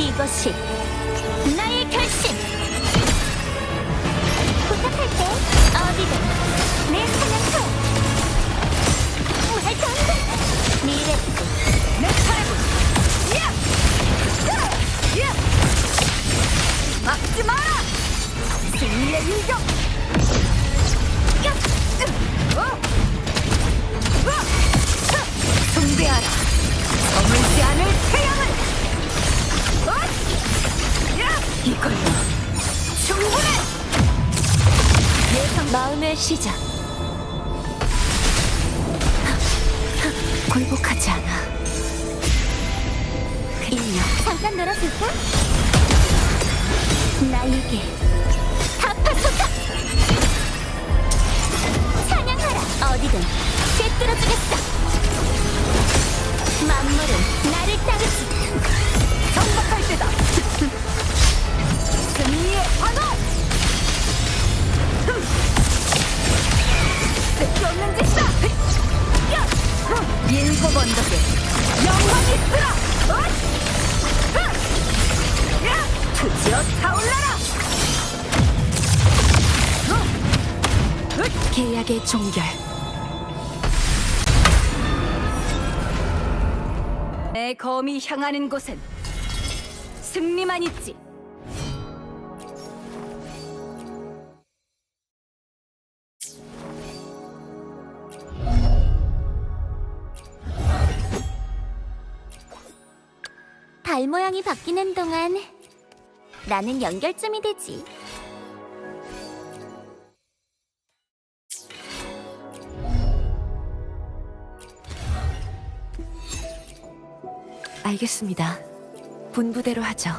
이것이 나의 결심. 부탁할게. 어디든 내 사냥터. 돼. 미래 내 차례군. 야! 야! 야! 막지 마라. 승리의 일격. 야! 어? 어? 하! 숭배하라. 이걸로 충분해. 예상 마음의 시작. 굴복하지 않아. 인력 잠깐 놀아줄까? 나에게 타파소사 찬양하라 어디든 꿰뚫어주겠어 일곱 언덕에 영광이. 야! 드디어 타올라라. 계약의 종결 내 검이 향하는 곳엔 승리만 있지. 발 모양이 바뀌는 동안 나는 연결점이 되지. 알겠습니다. 분부대로 하죠.